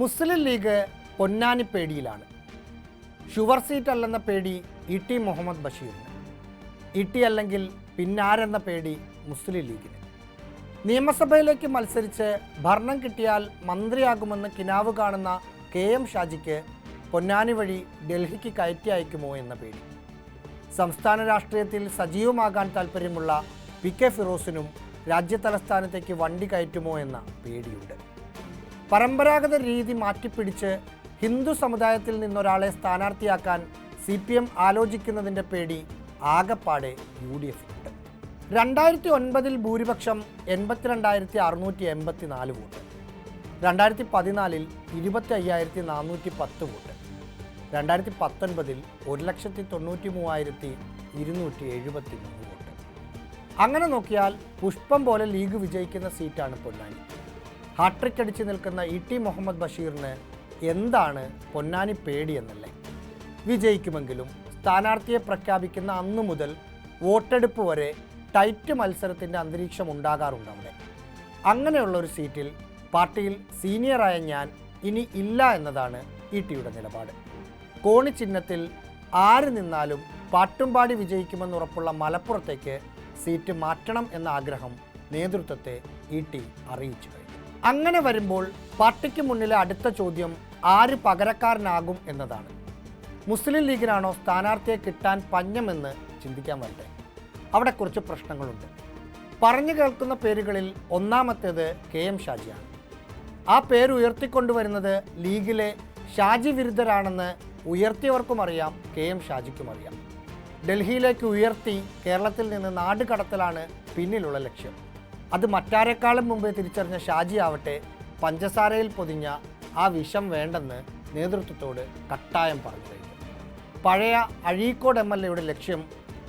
മുസ്ലിം ലീഗ് പൊന്നാനി പേടിയിലാണ്. Sure seat അല്ലെന്ന പേടി ഇ ടി മുഹമ്മദ് ബഷീറിന്. ഇ ടി അല്ലെങ്കിൽ പിന്നാരെന്ന പേടി മുസ്ലിം ലീഗിന്. നിയമസഭയിലേക്ക് മത്സരിച്ച് ഭരണം കിട്ടിയാൽ മന്ത്രിയാകുമെന്ന് കിനാവ് കാണുന്ന കെ എം ഷാജിക്ക് പൊന്നാനി വഴി ഡൽഹിക്ക് കയറ്റി അയക്കുമോ എന്ന പേടി. സംസ്ഥാന രാഷ്ട്രീയത്തിൽ സജീവമാകാൻ താല്പര്യമുള്ള പി കെ ഫിറോസിനും രാജ്യതലസ്ഥാനത്തേക്ക് വണ്ടി കയറ്റുമോ എന്ന പേടിയുണ്ട്. പരമ്പരാഗത രീതി മാറ്റിപ്പിടിച്ച് ഹിന്ദു സമുദായത്തിൽ നിന്നൊരാളെ സ്ഥാനാർത്ഥിയാക്കാൻ സി പി എം ആലോചിക്കുന്നതിന്റെ പേടി ആകപ്പാടെ യു ഡി എഫിനുണ്ട് രണ്ടായിരത്തി ഒൻപതിൽ ഭൂരിപക്ഷം എൺപത്തിരണ്ടായിരത്തി അറുന്നൂറ്റി എൺപത്തി നാല് വോട്ട്. രണ്ടായിരത്തി പതിനാലിൽ ഇരുപത്തി അയ്യായിരത്തി നാനൂറ്റി പത്ത് വോട്ട്. രണ്ടായിരത്തി പത്തൊൻപതിൽ ഒരു ലക്ഷത്തി തൊണ്ണൂറ്റി മൂവായിരത്തി ഇരുന്നൂറ്റി എഴുപത്തി മൂന്ന് വോട്ട്. അങ്ങനെ നോക്കിയാൽ പുഷ്പം പോലെ ലീഗ് വിജയിക്കുന്ന സീറ്റാണ് പൊന്നാനി. ഹാട്രിക് അടിച്ചു നിൽക്കുന്ന ഇ ടി മുഹമ്മദ് ബഷീറിന് എന്താണ് പൊന്നാനി പേടിയെന്നല്ലേ? വിജയിക്കുമെങ്കിലും സ്ഥാനാർത്ഥിയെ പ്രഖ്യാപിക്കുന്ന അന്നു മുതൽ വോട്ടെടുപ്പ് വരെ ടൈറ്റ് മത്സരത്തിന്റെ അന്തരീക്ഷം ഉണ്ടാകാറുണ്ട് അവിടെ. അങ്ങനെയുള്ള ഒരു സീറ്റിൽ പാർട്ടിയിൽ സീനിയറായ ഞാൻ ഇനി ഇല്ല എന്നതാണ് ഇ ടിയുടെ നിലപാട്. കോണി ചിഹ്നത്തിൽ ആര് നിന്നാലും പാട്ടുംപാടി വിജയിക്കുമെന്ന് ഉറപ്പുള്ള മലപ്പുറത്തേക്ക് സീറ്റ് മാറ്റണം എന്ന ആഗ്രഹം നേതൃത്വത്തെ ഇ ടി അറിയിച്ചു അങ്ങനെ വരുമ്പോൾ പാർട്ടിക്ക് മുന്നിലെ അടുത്ത ചോദ്യം ആര് പകരക്കാരനാകും എന്നതാണ്. മുസ്ലിം ലീഗിനാണോ സ്ഥാനാർത്ഥിയെ കിട്ടാൻ പഞ്ഞമെന്ന് ചിന്തിക്കാൻ വരട്ടെ. അവിടെ കുറച്ച് പ്രശ്നങ്ങളുണ്ട്. പറഞ്ഞു കേൾക്കുന്ന പേരുകളിൽ ഒന്നാമത്തേത് കെ എം ഷാജിയാണ്. ആ പേര് ഉയർത്തിക്കൊണ്ടുവരുന്നത് ലീഗിലെ ഷാജി വിരുദ്ധരാണെന്ന് ഉയർത്തിയവർക്കും അറിയാം കെ എം ഷാജിക്കും അറിയാം. ഡൽഹിയിലേക്ക് ഉയർത്തി കേരളത്തിൽ നിന്ന് നാടുകടത്തലാണ് പിന്നിലുള്ള ലക്ഷ്യം. അത് മറ്റാരെക്കാളും മുമ്പേ തിരിച്ചറിഞ്ഞ ഷാജി ആവട്ടെ പഞ്ചസാരയിൽ പൊതിഞ്ഞ ആ വിഷം വേണ്ടെന്ന് നേതൃത്വത്തോട് കട്ടായം പറഞ്ഞു കഴിഞ്ഞു പഴയ അഴീക്കോട് എം എൽ എയുടെ ലക്ഷ്യം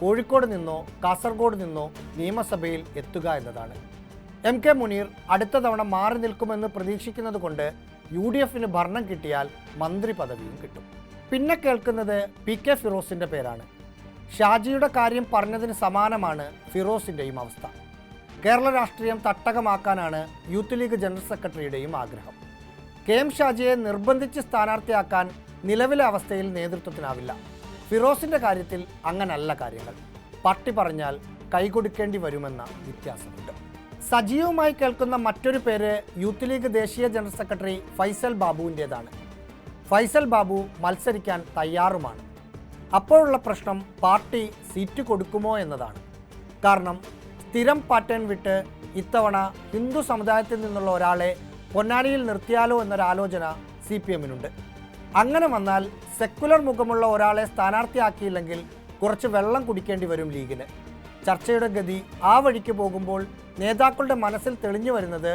കോഴിക്കോട് നിന്നോ കാസർഗോഡ് നിന്നോ നിയമസഭയിൽ എത്തുക എന്നതാണ്. എം കെ മുനീർ അടുത്ത തവണ മാറി നിൽക്കുമെന്ന് പ്രതീക്ഷിക്കുന്നത് കൊണ്ട് യു ഡി എഫിന് ഭരണം കിട്ടിയാൽ മന്ത്രി പദവിയും കിട്ടും. പിന്നെ കേൾക്കുന്നത് പി കെ ഫിറോസിന്റെ പേരാണ്. ഷാജിയുടെ കാര്യം പറഞ്ഞതിന് സമാനമാണ് ഫിറോസിന്റെയും അവസ്ഥ. കേരള രാഷ്ട്രീയം തട്ടകമാക്കാനാണ് യൂത്ത് ലീഗ് ജനറൽ സെക്രട്ടറിയുടെയും ആഗ്രഹം. കെ എം ഷാജിയെ നിർബന്ധിച്ച് സ്ഥാനാർത്ഥിയാക്കാൻ നിലവിലെ അവസ്ഥയിൽ നേതൃത്വത്തിനാവില്ല. ഫിറോസിന്റെ കാര്യത്തിൽ അങ്ങനല്ല കാര്യങ്ങൾ. പട്ടി പറഞ്ഞാൽ കൈകൊടുക്കേണ്ടി വരുമെന്ന വ്യത്യാസമുണ്ട്. സജീവമായി കേൾക്കുന്ന മറ്റൊരു പേര് യൂത്ത് ലീഗ് ദേശീയ ജനറൽ സെക്രട്ടറി ഫൈസൽ ബാബുവിന്റേതാണ്. ഫൈസൽ ബാബു മത്സരിക്കാൻ തയ്യാറുമാണ്. അപ്പോഴുള്ള പ്രശ്നം പാർട്ടി സീറ്റ് കൊടുക്കുമോ എന്നതാണ്. കാരണം സ്ഥിരം പാറ്റേൺ വിട്ട് ഇത്തവണ ഹിന്ദു സമുദായത്തിൽ നിന്നുള്ള ഒരാളെ പൊന്നാനിയിൽ നിർത്തിയാലോ എന്നൊരാലോചന സി പി എമ്മിനുണ്ട് അങ്ങനെ വന്നാൽ സെക്കുലർ മുഖമുള്ള ഒരാളെ സ്ഥാനാർത്ഥിയാക്കിയില്ലെങ്കിൽ കുറച്ച് വെള്ളം കുടിക്കേണ്ടി വരും ലീഗിന്. ചർച്ചയുടെ ഗതി ആ വഴിക്ക് പോകുമ്പോൾ നേതാക്കളുടെ മനസ്സിൽ തെളിഞ്ഞു വരുന്നത്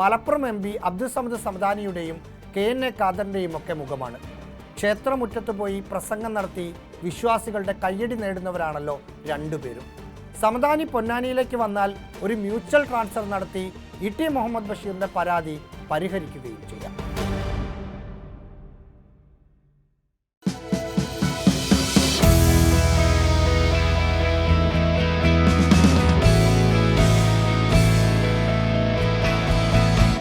മലപ്പുറം എം പി അബ്ദുൽ സമദ് സമദാനിയുടെയും കെ എൻ എ ഖാദറിന്റെയും ഒക്കെ മുഖമാണ്. ക്ഷേത്രമുറ്റത്ത് പോയി പ്രസംഗം നടത്തി വിശ്വാസികളുടെ കയ്യടി നേടുന്നവരാണല്ലോ രണ്ടുപേരും. സമദാനി പൊന്നാനിയിലേക്ക് വന്നാൽ ഒരു മ്യൂച്വൽ ട്രാൻസ്ഫർ നടത്തി ഇ ടി മുഹമ്മദ് ബഷീറിന്റെ പരാതി പരിഹരിക്കുകയും ചെയ്യാം.